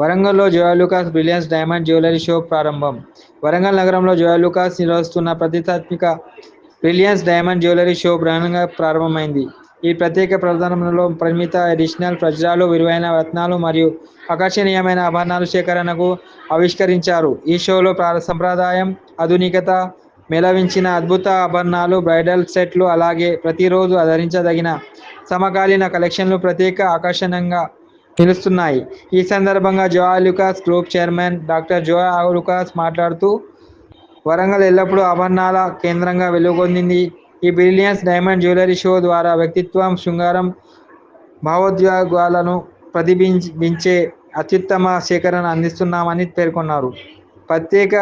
వరంగల్లో Joyalukkas brilliance diamond jewellery show ప్రారంభం. వరంగల్ నగరంలో జోయాలుకాస్ నిర్వహిస్తున్న ప్రతిష్టాత్మిక బ్రిలియన్స్ డైమండ్ జ్యువెలరీ షో ప్రధానంగా ప్రారంభమైంది. ఈ ప్రత్యేక ప్రదర్శనలో పరిమిత ఎడిషనల్ వజ్రాలు విలువైన రత్నాలు మరియు ఆకర్షణీయమైన ఆభరణాలు సేకరణకు ఆవిష్కరించారు. ఈ షోలో ప్రా- సంప్రదాయం ఆధునికత మేళవించిన అద్భుత ఆభరణాలు బ్రైడల్ సెట్లు అలాగే ప్రతిరోజు ధరించదగిన సమకాలీన కలెక్షన్లు ప్రత్యేక ఆకర్షణంగా నిలుస్తున్నాయి ఈ సందర్భంగా Joy Alukkas group chairman doctor Joy Alukkas మాట్లాడుతూ వరంగల్ ఎల్లప్పుడూ ఆభరణాల కేంద్రంగా వెలుగొందింది. ఈ బ్రిలియన్స్ డైమండ్ జ్యువెలరీ షో ద్వారా వ్యక్తిత్వం శృంగారం భావోద్వేగాలను ప్రతిబింబించే అత్యుత్తమ సేకరణ అందిస్తున్నామని పేర్కొన్నారు. ప్రత్యేక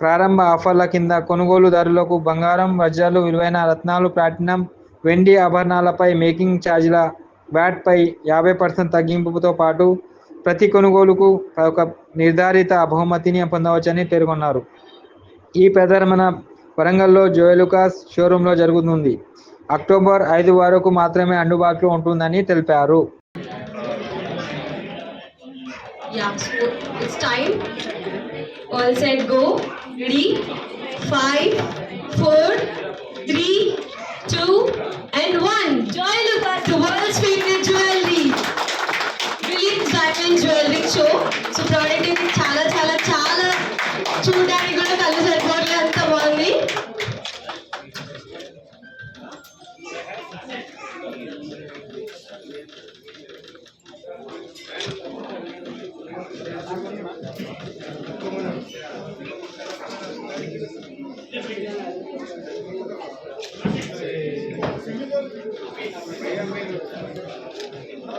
ప్రారంభ ఆఫర్ల కింద కొనుగోలుదారులకు బంగారం వజ్రాలు విలువైన రత్నాలు ప్లాటినం వెండి ఆభరణాలపై మేకింగ్ ఛార్జీల వ్యాట్పై యాభై పర్సెంట్ తగ్గింపుతో పాటు ప్రతి కొనుగోలుకు ఒక నిర్ధారిత బహుమతిని పొందవచ్చని పేర్కొన్నారు ఈ ప్రదర్శన వరంగల్లో జోయలుకాస్ షోరూంలో జరుగుతుంది అక్టోబర్ ఐదు వరకు మాత్రమే అందుబాటులో ఉంటుందని తెలిపారు Yeah, so it's time. All set, go. Ready? Five, four, three, two, and one. Joy Lucas, the world's favorite jewelry. Brilliant diamond jewelry show. So product ఇది చాలా చాలా చాలా చూడడానికి కూడా కళ్ళు సరిపోవట్లేదు అంత బాగుంది Wow,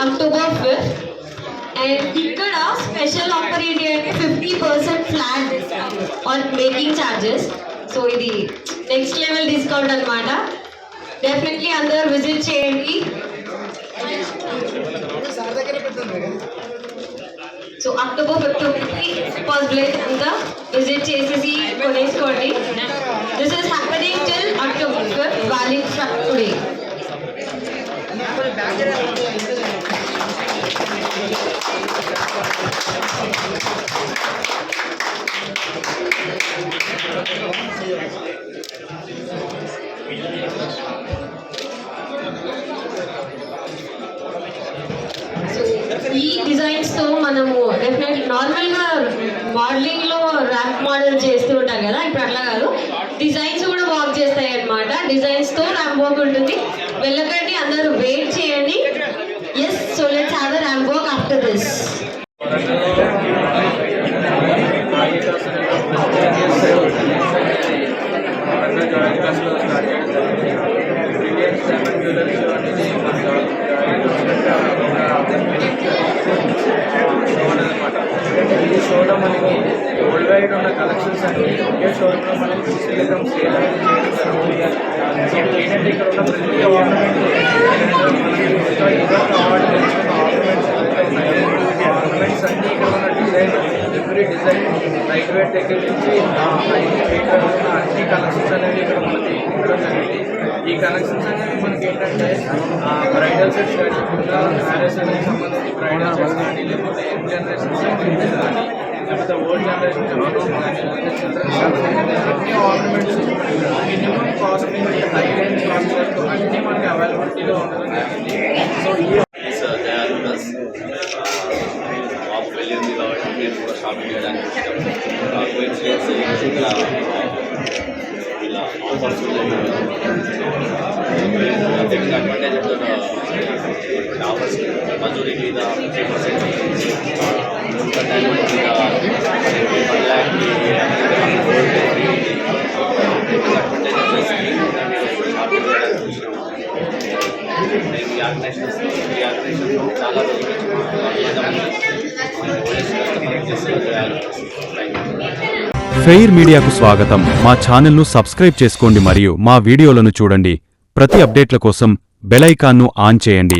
till October fifth and ఇక్కడ స్పెషల్ ఆఫర్ ఏంటి అంటే fifty percent flat discount on making charges so ఇది నెక్స్ట్ లెవెల్ డిస్కౌంట్ అన్నమాట డెఫినెట్లీ అందరూ విజిట్ చేయండి సో అక్టోబర్ ఫిఫ్త్ పాసిబుల్ అయితే అంతా విజిట్ చేసేసి కొనేసుకోండి this is happening till October fifth valid from today ఈ డిజైన్స్తో మనము డెఫినెట్ నార్మల్గా మోడలింగ్లో ర్యాంప్ మోడల్ చేస్తూ ఉంటాం కదా ఇప్పుడు అట్లా కాదు. డిజైన్స్ కూడా వాక్ చేస్తాయి అన్నమాట. డిజైన్స్తో ర్యాంప్ వాక్ ఉంటుంది. వెళ్ళకండి అందరూ వెయిట్ చేయండి. Yes so let's have ramp walk after this ఈ మనకి వరల్డ్ వైడ్ ఉన్న కలెక్షన్స్ అన్ని ఒకే షోలో మనకి తీసుకెళ్ళడం సేల్ అనేది చేయడం జరుగుతుంది. ఏంటంటే ఇక్కడ ఉన్న ప్రతి ఆర్నమెంట్ అవార్డు గెలుచుకున్న ఆర్నమెంట్స్ ఆర్నమెంట్స్ అన్ని ఇక్కడ ఉన్న design every design light weight దగ్గర నుంచి హై వెయిట్ ఉన్న అన్ని కలెక్షన్స్ అనేవి ఇక్కడ మనకి ఇవ్వడం జరిగింది. ఈ కలెక్షన్స్ అనేవి మనకి ఏంటంటే బ్రైడల్ సెట్స్ కానీ మ్యారేజ్ అనేది సంబంధించి బ్రైడల్ సెట్స్ కానీ లేకపోతే యంగ్ జనరేషన్స్ కానీ లేకపోతే ఓల్డ్ జనరేషన్ అన్ని ఆర్నమెంట్స్ మినిమం కాస్ట్ నుంచి హై రేంజ్ కాస్ట్ వరకు అన్ని మనకి అవైలబిలిటీలో ఉండడం జరిగింది సో ఈ is uh, Dayaludas. కూడా షాపింగ్ చేయడానికి ఆఫర్స్ అడ్వాంటేజ్ ఆఫర్స్ మజూరీ మీద ఫిఫ్టీ పర్సెంట్ చాలా ఫెయిర్ మీడియాకు స్వాగతం. మా ఛానల్ను సబ్స్క్రైబ్ చేసుకోండి మరియు మా వీడియోలను చూడండి. ప్రతి అప్డేట్ల కోసం బెల్ ఐకాన్ను ఆన్ చేయండి.